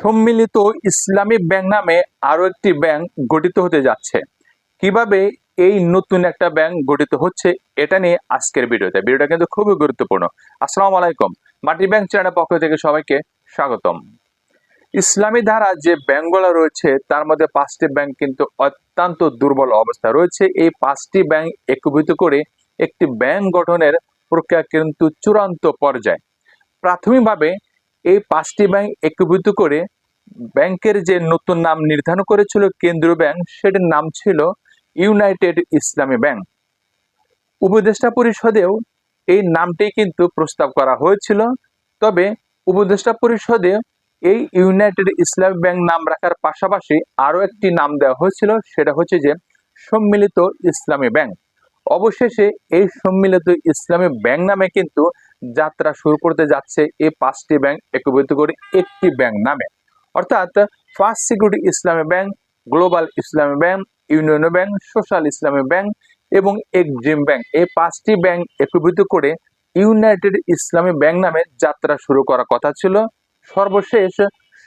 সম্মিলিত ইসলামী ব্যাংক নামে আরও একটি ব্যাংক গঠিত হতে যাচ্ছে। কীভাবে এই নতুন একটা ব্যাংক গঠিত হচ্ছে, এটা নিয়ে আজকের ভিডিওতে। ভিডিওটা কিন্তু খুবই গুরুত্বপূর্ণ। আসসালামু আলাইকুম। মাটি ব্যাংক চ্যানেলের পক্ষ থেকে সবাইকে স্বাগতম। ইসলামী ধারা যে ব্যাংকগুলো রয়েছে, তার মধ্যে পাঁচটি ব্যাংক কিন্তু অত্যন্ত দুর্বল অবস্থা রয়েছে। এই পাঁচটি ব্যাংক একীভূত করে একটি ব্যাংক গঠনের প্রক্রিয়া কিন্তু চূড়ান্ত পর্যায়ে। প্রাথমিকভাবে এই পাঁচটি ব্যাংক একীভূত করে ব্যাংকের যে নতুন নাম নির্ধারণ করেছিল কেন্দ্রীয় ব্যাংক, সেটির নাম ছিল ইউনাইটেড ইসলামী ব্যাংক উপদেষ্টা পরিষদেও এই নামটি কিন্তু প্রস্তাব করা হয়েছিল, তবে উপদেষ্টা পরিষদে এই ইউনাইটেড ইসলামী ব্যাংক নাম রাখার পাশাপাশি আরও একটি নাম দেওয়া হয়েছিল, সেটা হচ্ছে যে সম্মিলিত ইসলামী ব্যাংক। অবশেষে এই সম্মিলিত ইসলামী ব্যাংক নামে কিন্তু যাত্রা শুরু করতে যাচ্ছে এই পাঁচটি ব্যাংক একীভূত করে একটি ব্যাংক নামে। অর্থাৎ First Security Islami Bank, Global Islami Bank, Union Bank, Social Islami Bank এবং এক্সিম ব্যাংক। এই পাঁচটি ব্যাংক একীভূত করে ইউনাইটেড ইসলামী ব্যাংক নামে যাত্রা শুরু করার কথা ছিল। সর্বশেষ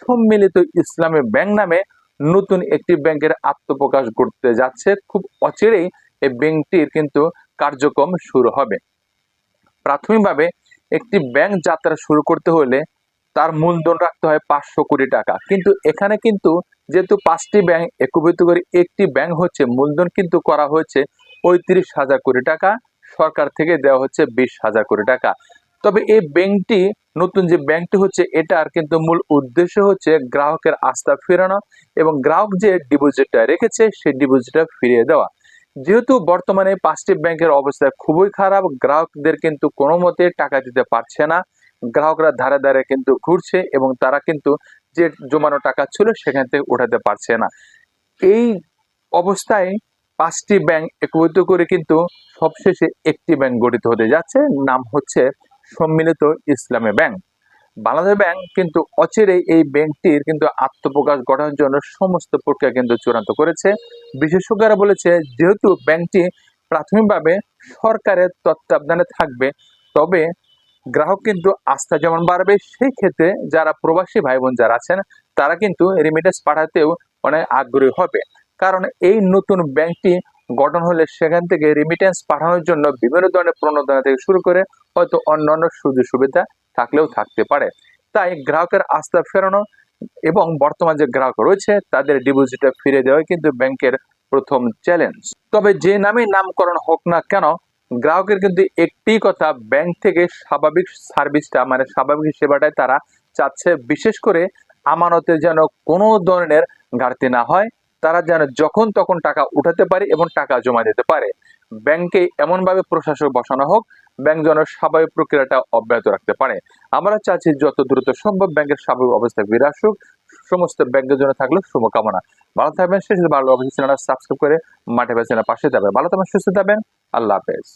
সম্মিলিত ইসলামী ব্যাংক নামে নতুন একটি ব্যাংকের আত্মপ্রকাশ করতে যাচ্ছে। খুব অচিরেই এই ব্যাংকটির কিন্তু কার্যক্রম শুরু হবে। প্রাথমিকভাবে একটি ব্যাংক যাত্রা শুরু করতে হলে তার মূলধন রাখতে হয় পাঁচশো কোটি টাকা। কিন্তু এখানে কিন্তু যেহেতু পাঁচটি ব্যাংক একীভূত করে একটি ব্যাংক হচ্ছে, মূলধন কিন্তু করা হয়েছে পঁয়ত্রিশ হাজার কোটি টাকা, সরকার থেকে দেওয়া হচ্ছে বিশ হাজার কোটি টাকা। তবে এই ব্যাংকটি, নতুন যে ব্যাংকটি হচ্ছে, এটার কিন্তু মূল উদ্দেশ্য হচ্ছে গ্রাহকের আস্থা ফেরানো এবং গ্রাহক যে ডিপোজিটটা রেখেছে, সেই ডিপোজিটটা ফিরিয়ে দেওয়া। যেহেতু বর্তমানে পাঁচটি ব্যাংকের অবস্থা খুবই খারাপ, গ্রাহকদের কিন্তু কোনো মতে টাকা দিতে পারছে না। গ্রাহকরা ধারে ধারে কিন্তু ঘুরছে এবং তারা কিন্তু যে জমানো টাকা ছিল সেখান থেকে উঠাতে পারছে না। এই অবস্থায় পাঁচটি ব্যাংক একীভূত করে কিন্তু সবশেষে একটি ব্যাংক গঠিত হতে যাচ্ছে, নাম হচ্ছে সম্মিলিত ইসলামী ব্যাংক। বাংলাদেশ ব্যাংক কিন্তু অচিরেই এই ব্যাংকটির কিন্তু আত্মপ্রকাশ ঘটানোর জন্য সমস্ত প্রক্রিয়া কিন্তু চূড়ান্ত করেছে। বিশেষজ্ঞরা বলেছে, যেহেতু ব্যাংকটি প্রাথমিকভাবে সরকারের তত্ত্বাবধানে থাকবে, তবে গ্রাহক কিন্তু আস্থা যেমন বাড়বে, সেই ক্ষেত্রে যারা প্রবাসী ভাই বোন যারা আছেন, তারা কিন্তু রেমিটেন্স পাঠাতেও অনেক আগ্রহী হবে। কারণ এই নতুন ব্যাংকটি গঠন হলে সেখান থেকে রেমিটেন্স পাঠানোর জন্য বিভিন্ন ধরনের প্রণোদনা থেকে শুরু করে হয়তো অন্যান্য সুযোগ সুবিধা থাকলেও থাকতে পারে। তাই গ্রাহকের আস্থা ফেরানো এবং বর্তমান যে গ্রাহক রয়েছে, তাদের ডিপোজিটটা ফিরে দেওয়া কিন্তু ব্যাংকের প্রথম চ্যালেঞ্জ তবে যে নামে নামকরণ হোক না কেন, গ্রাহকের কিন্তু একটি কথা ব্যাংক থেকে স্বাভাবিক সার্ভিসটা মানে স্বাভাবিক সেবাটাই তারা চাচ্ছে, বিশেষ করে আমানতের যেন কোনো ধরনের ঘাটতি না হয়। তারা যেন যখন তখন টাকা উঠাতে পারে এবং টাকা জমা দিতে পারে। ব্যাংকে এমনভাবে প্রশাসক বসানো হোক, ব্যাংক যেন স্বাভাবিক প্রক্রিয়াটা অব্যাহত রাখতে পারে। আমরা চাচ্ছি যত দ্রুত সম্ভব ব্যাংকের স্বাভাবিক অবস্থা ফিরে আসুক, সমস্ত ব্যাংকের জন্য থাকল শুভকামনা। ভালো থাকবেন, শেষে ভালো অবশ্যই চ্যানেলটা সাবস্ক্রাইব করে মাঠে বেছে পাশে যাবেন। ভালো থাকবেন, সুস্থ থাকবেন, আল্লাহ হাফেজ।